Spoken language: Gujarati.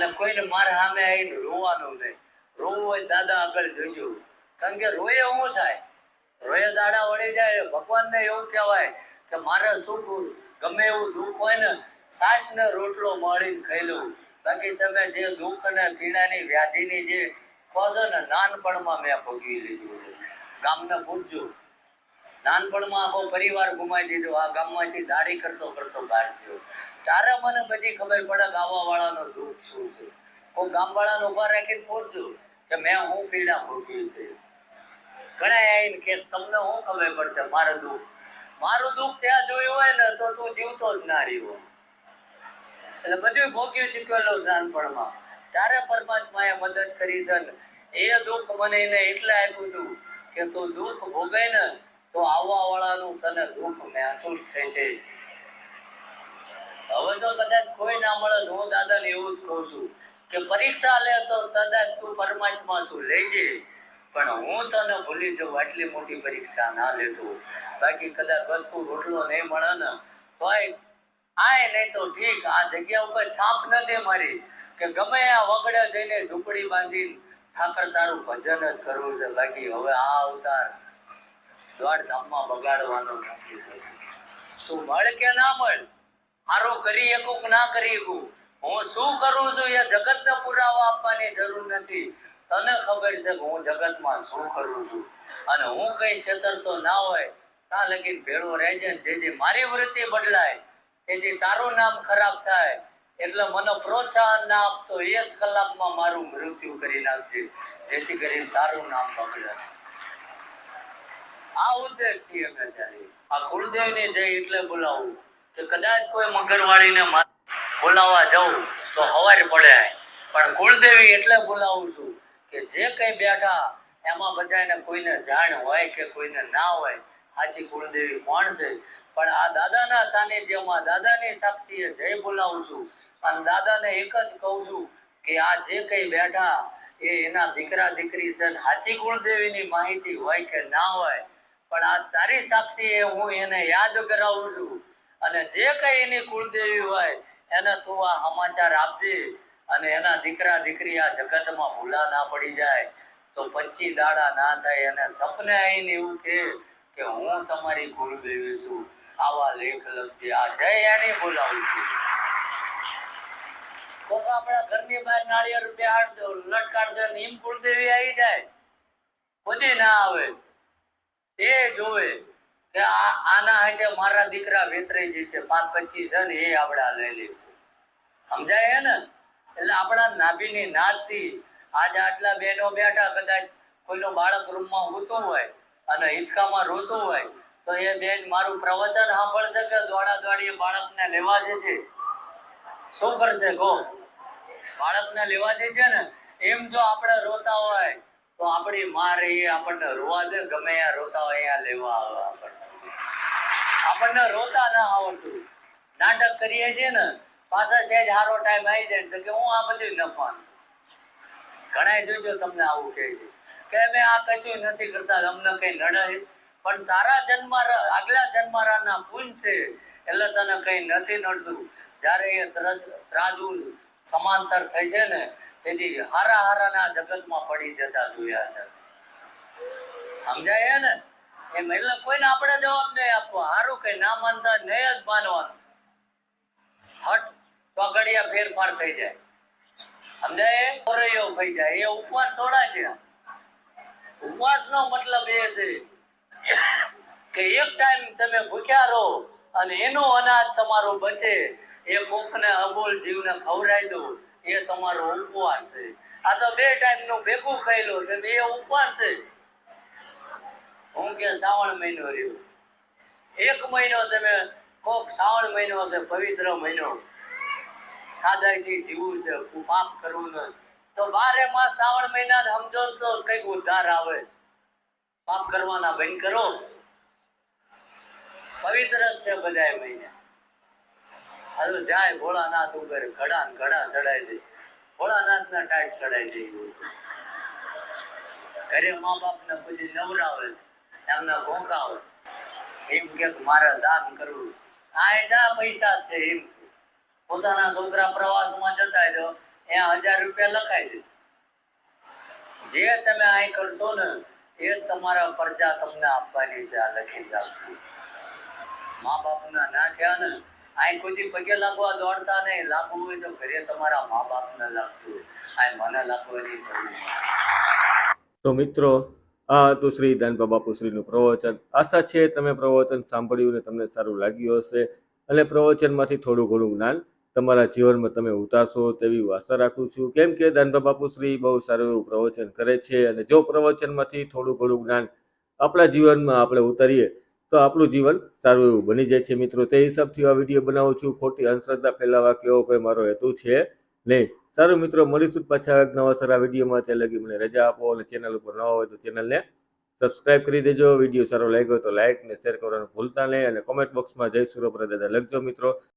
અને કોઈને મારા સામે આવીને રોવાનું નહીં. રોવું હોય દાદા આગળ જોજો. કારણ કે રોયે શું થાય? રોયે દાડા વળી જાય, ભગવાનને એવું કહેવાય કે મારે સુખ ગમે એવું દુઃખ હોય ને સાસ ને રોટલો મળીને ખાઈ લઉં. બાકી તમે જે દુઃખ અને પીડાની વ્યાધિની જે કહો છો ને, નાનપણમાં મેં ભોગવી લીધું છે. ગામને પૂછજો. નાનપણમાં આખો પરિવાર ગુમાવી દીધો. આ ગામમાંથી દાડી કરતો કરતો બહાર થયો ત્યારે મને બધી ખબર પડે ગાવા વાળાનો દુઃખ શું છે. હું ગામ વાળાને ઊભા રાખીને પૂછજો કે મેં હું પીડા ભોગવી છે. ઘણા આવીને કે તમને શું ખબર પડશે? મારું દુઃખ. મારું દુઃખ ત્યાં જોયું હોય ને તો તું જીવતો જ ના રહ્યો. એટલે બધું ભોગ્યું ચૂકેલો નાનપણમાં. ત્યારે પરમાત્માએ મદદ કરી છે એ દુઃખ મને એને એટલે આપ્યું હતું કે તું દુઃખ ભોગે ને તો આવવા વાળાનું તને દુઃખ મહેસૂસ થશે. હવે તો કદાચ કોઈ ના મળે હું દાદાને એવું જ કહું છું કે પરીક્ષા લે તો કદાચ તું પરમાત્મા છું લેજે. પણ હું તને ભૂલી જાઉં, આટલી મોટી પરીક્ષા ના લેતો. બાકી કદાચ વસ્તુ રોટલો નહીં મળે ને, તોય આય નહીં તો ઠીક. આ જગ્યા ઉપર છાપ નથી મારી, કે ગમે આ વગડે જઈને ઝૂંપડી બાંધીને ઠાકર તારું ભજન જ કરવું છે. બાકી હવે આ અવતાર દ્વાર બગાડવાનો નથી. શું મળે કે ના મળ? હારું કરી શકું ના કરી શકું હું શું કરું છું એ જગતને પુરાવા આપવાની જરૂર નથી. તને ખબર છે કે હું જગતમાં શું કરું છું? અને હું કઈ છેતરતો ના હોય, તા લગી ભેળો રહેજે જેથી મારી વૃત્તિ બદલાય, તેથી તારું નામ ખરાબ થાય. એટલે મને પ્રોત્સાહન ના આપતો એક કલાકમાં મારું મૃત્યુ કરી નાખજે, જેથી કરીને તારું નામ બગડે. આ ઉદ્દેશથી અમે ચાલી આ કુળદેવને જઈ એટલે બોલાવું. કે કદાચ કોઈ મગરવાળીને બોલાવવા જાઉં તો હવારે પડે. પણ કુળદેવી એટલે બોલાવું છું કે જે કઈ બેઠા એમાં બધાને કોઈને જાણ હોય કે કોઈને ના હોય સાચી કુળદેવી કોણ છે? પણ આ દાદાના સાનિધ્યમાં, દાદાની સાક્ષીએ જય બોલાવું છું. અને દાદાને એક જ કહું છું કે આ જે કઈ બેઠા એ એના દીકરા દીકરી છે ને સાચી કુળદેવીની માહિતી હોય કે ના હોય પણ આ તારી સાક્ષી હું એને યાદ કરાવું છું. અને જે કઈ એની કુળદેવી હોય, એને તું આ સમાચાર આપજે અને એના દીકરા દીકરી આ જગતમાં ભૂલા ના પડી જાય. તો પચી દાડા ના થાય અને સપને આવીને એવું કે કે હું તમારી કુળદેવી છું. આવા લેખ લખજે. આ જય એની બોલાવું છું. તો આપણા ઘરની બહાર નાળિયેર બેહાડ દો લટકાડ દો નીમ કુળદેવી આવી જાય. બધી ના આવે? એ જોવે કે આ આના હાથે મારા દીકરા વેતરાઈ જશે પાંચ પચીસ છે એ આપડા લઈ લેશે સમજાય ને? એટલે આપણા નાભીની નાદથી આજ આટલા બહેનો બેઠા, કદાચ કોઈનો બાળક રૂમમાં હોતો હોય અને હિંચકામાં રોતું હોય, તો એ બેન મારું પ્રવચન સાંભળશે કે દોડા દોડી બાળકને લેવા જશે શું કરશે કહો? બાળકને લેવા જશે ને? એમ જો આપણે રોતા હોય તો આપણી માં રહીએ આપણને રોવા દે, ગમે ત્યાં રોતા હોય અહીંયા લેવા આવે આપણને. આપણને રોતા ના આવડતું. નાટક કરીએ છીએ ને, પાછા સહેજ સારો ટાઈમ આવી જાય તો કે હું આ બધું નફાન ઘણા જોજો તમને આવું કહે છે. કે અમે આ કશું નથી કરતા, અમને કઈ નડે પણ તારા જન્મ આગલા જન્મારાના પૂંજ છે, એટલે તને કઈ નથી નડતું. જ્યારે એ ત્રાજુ સમાંતર થઈ છે ને, તેથી હારા હારાના જગતમાં પડી જતા જોયા છે. સમજાય ને? એમ એટલે કોઈને આપણે જવાબ નહીં આપવો. હારું કઈ ના માનતા નહીં જ માનવાનું. હટ ચોગડિયા ફેરફાર થઈ જાય. સમજાય? ઓરૈયો થઈ જાય. એ ઉપવાસ થોડા છે. ઉપવાસ નો મતલબ એ છે કે એક ટાઈમ તમે ભૂખ્યા રહો અને એનું અનાજ તમારું બચે. એ કોકને અબોલ જીવને ખવડાવી દો એ તમારો ઉપવાસ છે. આ તો બે ટાઈમનું ભેગું ખાઈ લો એ ઉપવાસ છે. હું કે શ્રાવણ મહિનો રહ્યો. એક મહિનો તમે કોક શ્રાવણ મહિનો છે પવિત્ર મહિનો. સાદાઈથી જીવવું છે પાપ કરવું નથી તો બારે માસ શ્રાવણ મહિના સમજો તો કંઈક ઉદ્ધાર આવે. પાપ કરવાના બંધ કરો. પવિત્ર છે બધાય મહિના. હવે જાય ભોળાનાથ ઉપર, ઘડા ઘડા ચડાઈ દે. ભોળાનાથ ના ટાઈટ ચડાઈ દે. ઘરે મા બાપ ને પછી નવરાવે એમને ભોંકાવે. એમ કે મારે દાન કરવું. આ જા પૈસા છે એમ. પોતાના છોકરા પ્રવાસમાં જતા જો એ હજાર રૂપિયા લખાઈ દે. જે તમે અહીં કરશો ને, એ તમારા પ્રજા તમને આપવાની છે, આ લખી રાખજો. મા બાપના ના થયા ને અહીં કોઈ પગે લાગવા દોડતા નહીં લાગવું હોય તો ઘરે તમારા મા બાપને લાગતું. અહીં મને લાગવાની તો મિત્રો, આ હતું શ્રી દાનબા બાપુશ્રીનું પ્રવચન. આશા છે તમે પ્રવચન સાંભળ્યું ને તમને સારું લાગ્યું હશે. અને પ્રવચનમાંથી થોડું ઘણું જ્ઞાન તમારા જીવનમાં તમે ઉતારશો તેવી આશા રાખું છું. કેમ કે દાનબા બાપુશ્રી બહુ સારું એવું પ્રવચન કરે છે અને જો પ્રવચનમાંથી થોડું ઘણું જ્ઞાન આપણા જીવનમાં આપણે ઉતારીએ તો આપણું જીવન સારું એવું બની જાય છે મિત્રો. તે હિસાબથી આ વીડિયો બનાવું છું. ખોટી અંધશ્રદ્ધા ફેલાવા કેવો કોઈ મારો હેતુ છે નહીં. સારું મિત્રો, મળીશું પાછા એક નવા સારા વિડીયોમાં. ત્યાં લગી મને રજા આપો અને ચેનલ ઉપર ન હોય તો ચેનલને સબસ્ક્રાઇબ કરી દેજો. વીડિયો સારો લાગ્યો તો લાઇક ને શેર કરવાનું ભૂલતા નહીં અને કોમેન્ટ બોક્સમાં જય સુરપ્રદાદા લખજો મિત્રો.